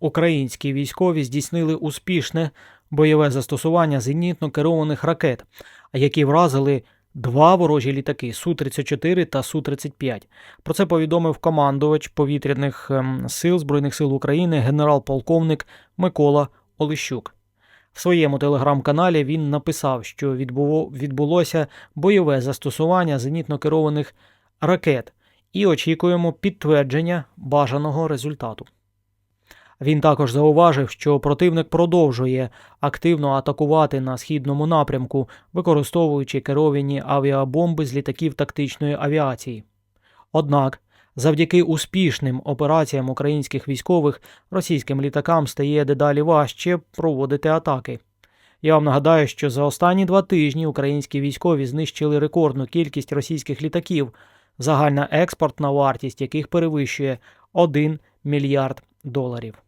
українські військові здійснили успішне бойове застосування зенітно керованих ракет, які вразили два ворожі літаки Су-34 та Су-35. Про це повідомив командувач повітряних ем, сил Збройних сил України генерал-полковник Микола Олещук. В своєму телеграм-каналі він написав, що відбулося бойове застосування зенітно керованих ракет і очікуємо підтвердження бажаного результату. Він також зауважив, що противник продовжує активно атакувати на східному напрямку, використовуючи керовані авіабомби з літаків тактичної авіації. Однак, завдяки успішним операціям українських військових російським літакам стає дедалі важче проводити атаки. Я вам нагадаю, що за останні два тижні українські військові знищили рекордну кількість російських літаків, загальна експортна вартість яких перевищує 1 мільярд доларів.